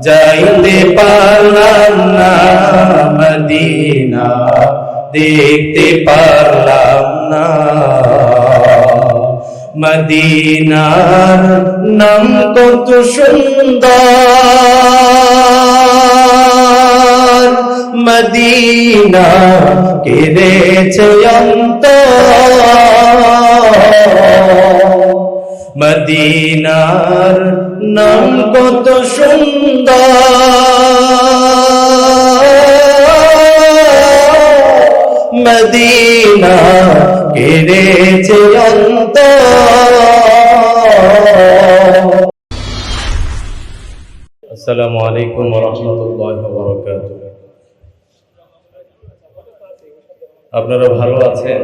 যাইতে পারলাম না মদিনা দেখতে পারলাম না মদিনার নাম কত সুন্দর মদিনা কেড়েছে অন্ত মদিনার নাম কত সুন্দর। মদিনা কেড়েছে আসসালামু আলাইকুম রহমতুল্লাহ বরকাত আপনারা ভালো আছেন?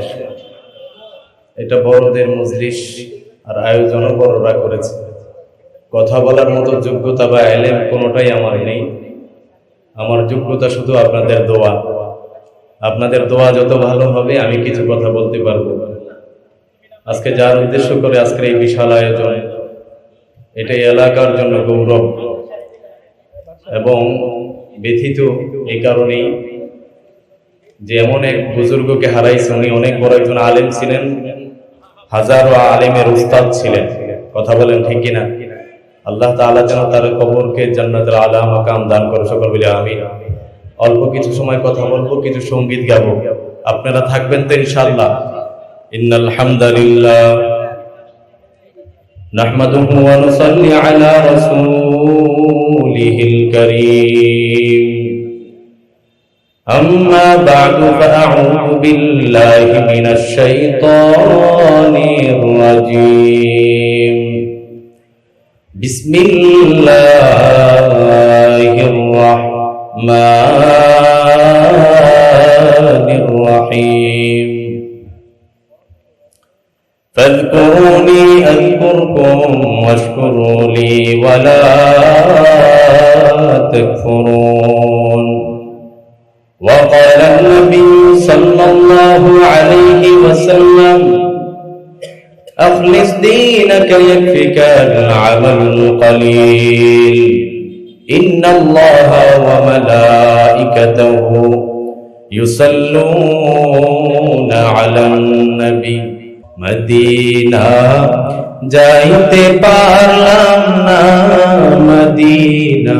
এটা বড়দের মজলিস। আর আয়োজনও বড়রা করেছে। কথা বলার মতো যোগ্যতা বা এলেম কোনোটাই আমার নেই। আমার যোগ্যতা শুধু আপনাদের দোয়া। আপনাদের দোয়া যত ভালো হবে, আমি কিছু কথা বলতে পারব। আজকে যার উদ্দেশ্য করে আজকের এই বিশাল আয়োজন এটা এই এলাকার জন্য গৌরব। এবং ব্যথিত এই কারণেই যে এমন এক বুজুর্গকে হারাইছে, উনি অনেক বড় একজন আলেম ছিলেন। হাজারো আলেমের উস্তাদ ছিলেন কথা বলেন ঠিক কিনা আল্লাহ তাআলা যেন তার কবরকে জান্নাতের আলা মাকাম দান করে সকল বলে আমি অল্প কিছু সময় কথা বলবো কিছু সঙ্গীত গাবো আপনারা থাকবেন তো ইনশাআল্লাহ ইন্নাল হামদালিল্লাহ نحمده ونصلي على رسوله الكريم أما بعد فأعوذ بالله من الشيطان الرجيم. بسم الله الرحمن الرحيم. فاذكروني أذكركم واشكروا لي ولا تكفرون. وقال النبي صلى الله عليه وسلم أخلص دينك يكفك العمل القليل إن الله وملائكته يصلون على النبي মদিনা যাইতে পারলাম না মদিনা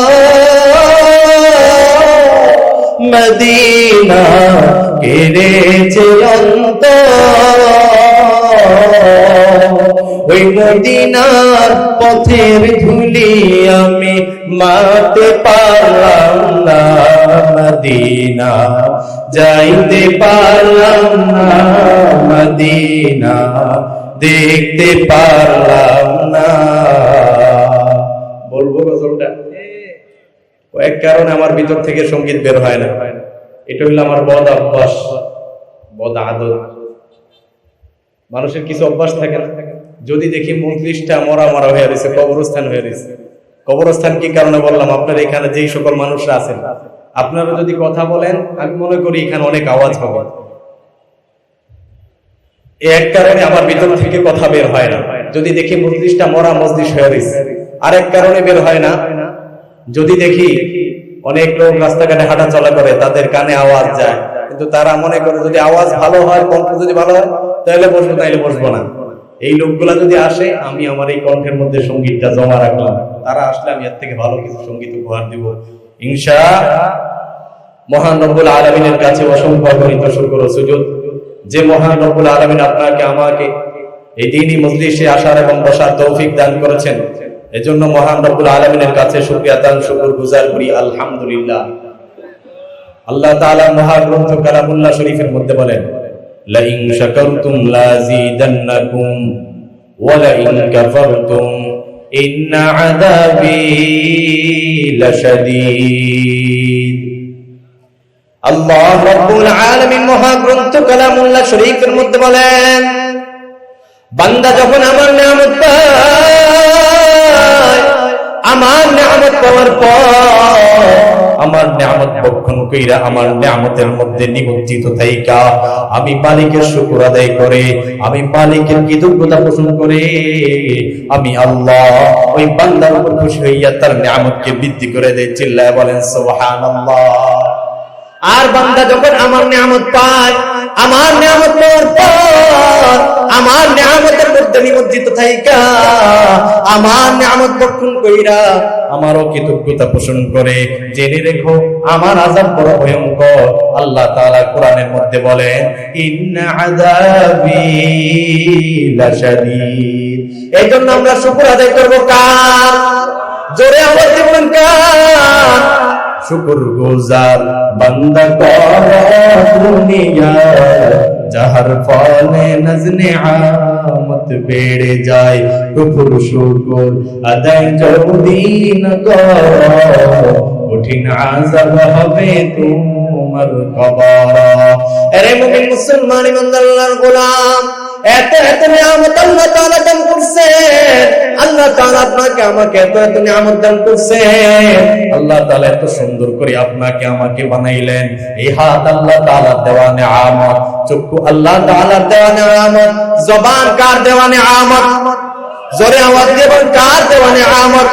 মদিনা অন্ত ওই মদিনার পথের ধুলি আমি মাতে পারলাম না, মদিনা। যাইতে পারলাম না, মদিনা। দেখতে পারলাম না। কারণে আমার ভিতর থেকে সংগীত বের হয় না। এটা হইল আমার বদ অভ্যাস। বদ আদত। মানুষের কিছু অভ্যাস থাকে না। যদি দেখি মজলিসটা মরা মরা হয়ে রয়েছে, কবরস্থান হয়ে রয়েছে। কবরস্থান কি কারণে বললাম? আপনার এখানে যেই সকল মানুষরা আছেন, আপনারা যদি কথা বলেন, আমি মনে করি এখানে অনেক আওয়াজ হবে। এক কারণে আমার ভিতর থেকে কথা বের হয় না। যদি দেখি মজলিসটা মরা মজলিস হয়ে রয়েছে, আরেক কারণে বের হয় না। যদি দেখি অনেক লোক রাস্তাঘাটে হাঁটা চলা করে, তাদের কানে আওয়াজ যায়। কিন্তু তারা মনে করে, যদি আওয়াজ ভালো হয়, কণ্ঠ যদি ভালো হয়, তাহলে বসবো, তাইলে বসবো না। এই লোকগুলা যদি আসে, আমি আমার এই কণ্ঠের মধ্যে সঙ্গীতটা জমা রাখলাম। তারা আসলে আমি এর থেকে ভালো কিছু সংগীত উপহার দিব। ইনশা মহান রব্বুল আলমিনের কাছে অসংখ্য অগণিত শুকর সুযোগ যে মহান রব্বুল আলমিন আপনাকে, আমাকে এই দিনই মজলিসে আসার এবং বসার তৌফিক দান করেছেন। এজন্য মহান রব্বুল আলমিনের কাছে শুকুর গুজার করি, আলহামদুলিল্লাহ। আল্লাহ তাআলা মহাগ্রন্থ কালামুল্লাহ শরীফের মধ্যে বলেন মহাগ্রন্থ কালামুল্লাহ শরীফের মধ্যে বলেন, বান্দা যখন আমার নিয়ামত আমার নিয়ামত পাওয়ার পর আমার নিয়ামত বক্ষণ কইরা আমার নিয়ামতের মধ্যে নিমজ্জিত থাইকা। আমি মালিকের শুকর আদায় করে, আমি মালিকের কৃতজ্ঞতা পোষণ করে, আমি আল্লাহ ওই বান্দার উপর খুশি হইয়া তার নিয়ামতকে বৃদ্ধি করে দেয় চিল্লায় বলেন, সুবহানাল্লাহ। আর বান্দা যখন আমার নিয়ামত পায় আমার নিয়ামত পাওয়ার পর, আমার নিয়ামতের মধ্যে নিমজ্জিত থাইকা, আমার নিয়ামত বক্ষণ কইরা আমারও কৃতজ্ঞতা পোষণ করে। জেনে রেখো, আমার আজাব বড় ভয়ঙ্কর। আল্লাহ তাআলা কোরআনের মধ্যে বলেন, ইন্না আযাবি লাশাদীদ। এই জন্য আমরা শুকর আদায় করব কার? জোরে আওয়াজ দিবেন কার? শুকর গুজার বান্দা কর দুনিয়া, যাহার ফলে নজনে আমত বেড়ে যায়। কুফুর শুকর, আদায় যদি না কর কঠিন আযাব হবে তোমার কবর। আরে মুমিন মুসলমান ইমানদার গোলাম এত এত নিয়ামত আল্লাহ তাআলা দান করছেন আল্লাহ তাআলা আপনাকে আমাকে এত এত নিয়ামত দান করছেন আল্লাহ তাআলা এত সুন্দর করে আপনাকে আমাকে বানাইলেন। এই হাত আল্লাহ তাআলা দেওয়া নিয়ামত, চক্ষু আল্লাহ তাআলা দেওয়া নিয়ামত, জবান কার দেওয়া নিয়ামত? জোরে আওয়াজ দিয়ে বল কার দেওয়া নিয়ামত?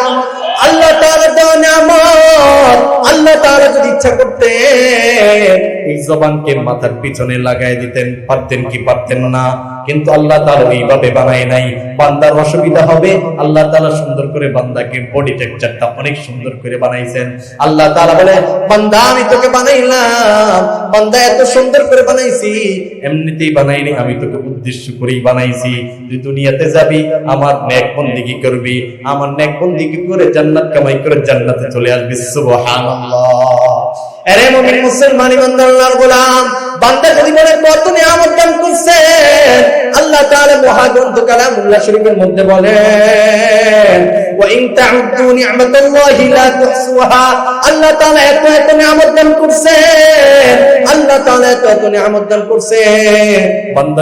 আল্লাহ তাআলা দেওয়া নিয়ামত। আল্লাহ তাআলা যদি ইচ্ছা করতেন, এই জবানকে মাথার পিছনে লাগাই দিতেন, পারতেন কি পারতেন না? কিন্তু আল্লাহ তাআলা এইভাবে বানায় নাই। বান্দার অসুবিধা হবে। আল্লাহ তাআলা সুন্দর করে বান্দাকে বডি টেক্সচারটা অনেক সুন্দর করে বানাইছেন। আল্লাহ তাআলা বলে, বান্দা, আমি তোকে বানাইলাম। বান্দা, এত সুন্দর করে বানাইছি। এমনিতেই বানাইনি, আমি তোকে উদ্দেশ্য করেই বানাইছি। তুই দুনিয়াতে যাবি, আমার নেক বন্দিগি করবি। আমার নেক বন্দিগি করে জান্নাত কামাই করে জান্নাতে চলে আসবি। সুবহানাল্লাহ। আরে মুমিন মুসলমান ইমানদার আল্লাহর গোলাম বান্দা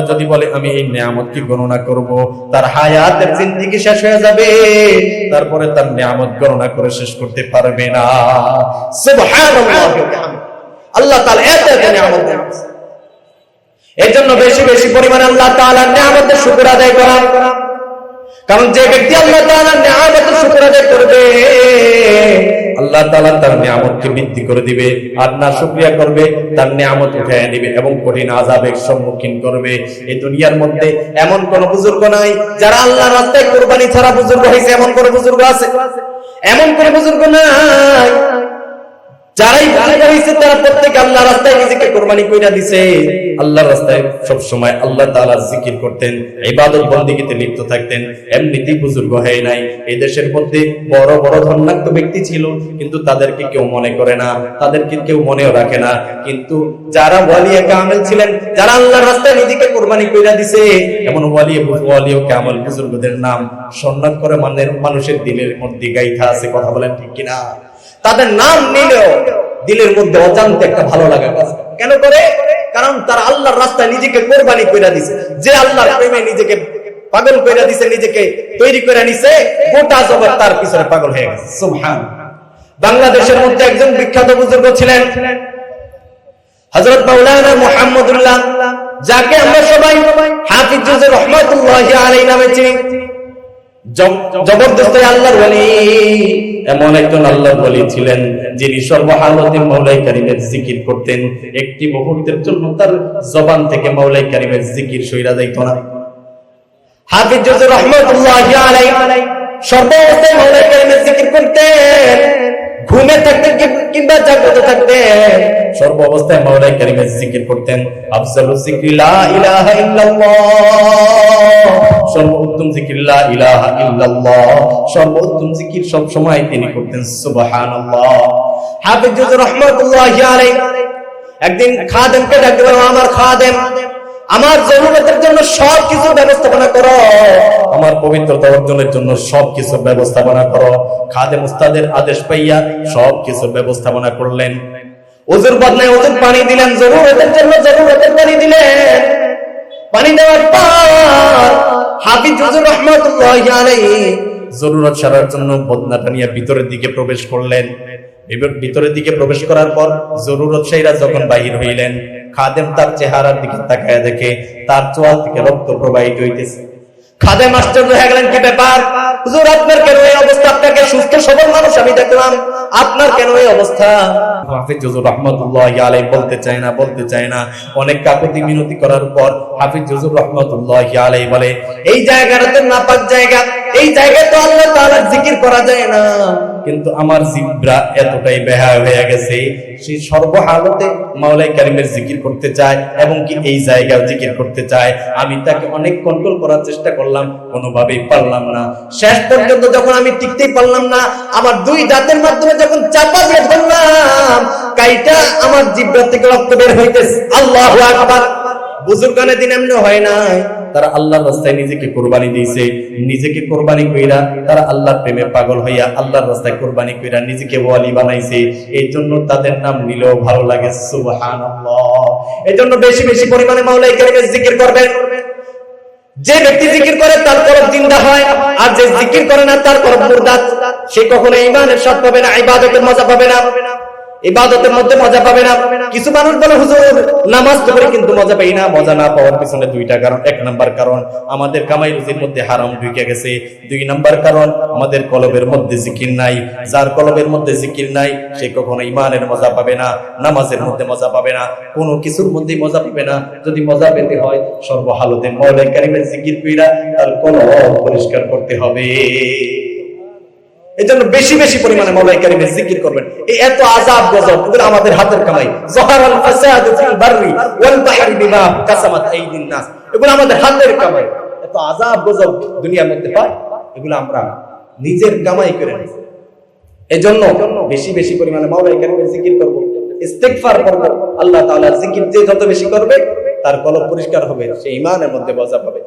যদি বলে, আমি এই নিয়ামত কি গণনা করব? তার হায়াতের জিন্দেগি শেষ হয়ে যাবে। তারপরে তার নিয়ামত গণনা করে শেষ করতে পারবে না। আল্লাহ তাআলা এত এত নিয়ামত দান এর জন্য বেশি বেশি পরিমাণে আল্লাহ তাআলার নিয়ামতের শুকর আদায় করা। কারণ যে ব্যক্তি আল্লাহ তাআলার নিয়ামতের শুকর আদায় করবে, আল্লাহ তাআলা তার নিয়ামতকে বৃদ্ধি করে দিবে আর না শুকরিয়া করবে, তার নিয়ামত উঠায় নিবে এবং কঠিন আযাবের সম্মুখীন করবে। এই দুনিয়ার মধ্যে এমন কোন বুজুর্গ নাই যারা আল্লাহর রাস্তায় কুরবানি ছাড়া বুজুর্গ হয়েছে, এমন কোন বুজুর্গ আছে? এমন কোন বুজুর্গ নাই যারাই বুজুর্গ হয়েছে, তারা প্রত্যেক আল্লাহ রাস্তায় নিজেকে কোরবানি কইরা দিছে। আল্লাহ রাস্তায় সব সময় আল্লাহ তাআলা জিকির করতেন, ইবাদত বন্দেগীতে লিপ্ত থাকতেন। এমনিতেই বুজুর্গ হয় নাই। এই দেশের মধ্যে বড় বড় ধন্যাত্ম ব্যক্তি ছিল, কিন্তু তাদেরকে কেউ মনে করে না, তাদেরকে কেউ মনেও রাখে না। কিন্তু যারা ওয়ালিয়ে কামেল ছিলেন, যারা আল্লাহর রাস্তায় নিজেকে কোরবানি কইরা দিছে, এমন ওয়ালিয়ে ওয়ালিয়ে কামেল বুজুর্গদের নাম সম্মান করে মানের, মানুষের দিলের মধ্যে গাইথা আছে, কথা বলেন ঠিক কিনা? তাদের নাম নিলেও দিলের মধ্যে অজান্তে একটা ভালো লাগা কাজ কেন করে? কারণ তারা আল্লাহর রাস্তায় নিজেকে কোরবানি কইরা দিছে। যে আল্লাহর প্রেমে নিজেকে পাগল কইরা দিছে, নিজেকে তৈরি করে নিছে, গোটা জগৎ তার পিছনে পাগল হয়ে গেছে। সুবহান। বাংলাদেশের মধ্যে একজন বিখ্যাত বুজুর্গ ছিলেন, হযরত মাওলানা মুহাম্মদুল্লাহ, যাকে আমরা সবাই হাফিজ জুজুর রহমাতুল্লাহি আলাইহি নামে চিনি। জবরদস্ত আল্লাহর বলি এমন একজন আল্লাহর বলি ছিলেন যিনি সর্বহালতে মৌলাই কারিমের জিকির করতেন। একটি মুহূর্তের জন্য তার জবান থেকে মৌলাই কারিমের জিকির সইরা যাইত না। হাফিজ রহমতুল্লাহ সর্বাবস্থায় মাওলাই কারিমের জিকির করতেন। ঘুমে থাকতেন কিংবা জাগ্রত থাকতেন। সর্ব অবস্থায় মাওলাই কারিমের জিকির করতেন। আফজালু জিকরি, লা ইলাহা ইল্লাল্লাহ। সর্বোত্তম জিকির, লা ইলাহা ইল্লাল্লাহ। সর্বোত্তম জিকির সব সময় তিনি করতেন, সুবহানাল্লাহ। হাফিজ জুজুর রহমাতুল্লাহি আলাইহি। একদিন খাদেমকে ডাক দিল আমার খাদেম আমার জরুরতের জন্য সব কিছু ব্যবস্থাপনা করো। আমার পবিত্রতা অর্জনের জন্য সব কিছু ব্যবস্থাপনা করো। খাদেম উস্তাদের আদেশ পাইয়া সব কিছু ব্যবস্থাপনা করলেন। ওজুর বদনায় ওজুর পানি দিলেন জরুরতের জন্য জরুরতের পানি দিলেন। পানি দেওয়ার পর হাফিজ রহমাতুল্লাহি জরুরত সারার জন্য বদনাটা নিয়ে ভিতরের দিকে প্রবেশ করলেন। ভিতর- ভিতরের দিকে প্রবেশ করার পর জরুরত সেইরা যখন বাহির হইলেন, খাদেম তার চেহারার দিকে তাকায় দেখে তার চোয়াল থেকে রক্ত প্রবাহিত হইতেছে। খাদেম আশ্চর্য হয়ে গেলেন, কি ব্যাপার? হুজুর, আপনার কেন এই অবস্থা? আপনাকে সুস্থ, সবল মানুষ আমি দেখলাম। আপনার কেন এই অবস্থা? রহমতুল্লাহ আলাই বলতে চায় না, বলতে চায় না। অনেক কাকুতি মিনতি করার পর রহমতুল্লাহ আলাই বলে, এই জায়গাটা তো নাপাক জায়গা এই জায়গায় তো আল্লাহ তাআলার জিকির করা যায় না। কিন্তু আমার জিব্রা এতটাই বেহা হয়ে গেছে, সে সর্বহালতে মাওলাই কারিমের জিকির করতে চায় এবং কি এই জায়গায় জিকির করতে চায়। আমি তাকে অনেক কন্ট্রোল করার চেষ্টা করলাম, কোনোভাবেই পারলাম না। শেষ পর্যন্ত যখন আমি টিকতেই পারলাম না, আমার দুই দাঁতের মাধ্যমে যখন চাপা দিয়ে ধরলাম, কাইটা আমার জিব্রা থেকে রক্ত বের হইতেছে। আল্লাহু আকবার। বুজুর্গানে দিন এমনি হয় নাই। তারা আল্লাহর রাস্তায় নিজেকে কোরবানি দিয়েছে, নিজেকে কোরবানি কইরা তারা আল্লাহর প্রেমে পাগল হইয়া আল্লাহর রাস্তায় কোরবানি কইরা নিজেকে ওয়ালি বানাইছে। এই জন্য তাদের নাম নিলেও ভালো লাগে, সুবহানাল্লাহ। এই জন্য বেশি বেশি পরিমাণে মাওলাই কারিমের জিকির করবেন। যে ব্যক্তি জিকির করে, তার কলব জিন্দা হয়। আর যে জিকির করে না, তার কলব মুরদাত সে কখনো ইমানের স্বাদ পাবে না, ইবাদতের মজা পাবে না। ইবাদতের মধ্যে মজা পাবে না। কিছু মানুষ বলে, হুজুর, নামাজ করি কিন্তু মজা পাই না, মজা না পাওয়ার পিছনে দুইটা কারণ। এক নাম্বার কারণ, আমাদের কামাই রুজির মধ্যে হারাম ঢুকে গেছে। দুই নাম্বার কারণ, আমাদের কলবের মধ্যে জিকির নাই। যার কলবের মধ্যে জিকির নাই, সে কখনো ইমানের মজা পাবে না, নামাজের মধ্যে মজা পাবে না। কোনো কিছুর মধ্যে মজা পাবে না। যদি মজা পেতে হয়, সর্বহালতে মৌলাই কারিমের জিকির কইরা তার কলব পরিষ্কার করতে হবে। এই জন্য বেশি বেশি পরিমাণে মাওলাই কারিমের জিকির করবেন। এই এত আজাব গজব এগুলো আমাদের হাতের কামাই। জহারাল ফাসাদু ফিল বাররি ওয়াল বাহরি বিমা কাসামাত আইদিন নাস। এগুলো আমাদের হাতের কামাই। এত আজাব গজব দুনিয়ার মধ্যে পায়, এগুলো আমরা নিজের কামাই করে নিই এই জন্য বেশি বেশি পরিমাণে মাওলাই কারিমের জিকির করব। ইস্তেগফার করব। আল্লাহ তাআলার জিকির যে যত বেশি করবে, তার কলব পরিষ্কার হবে সে ইমানের মধ্যে বজা পাবে।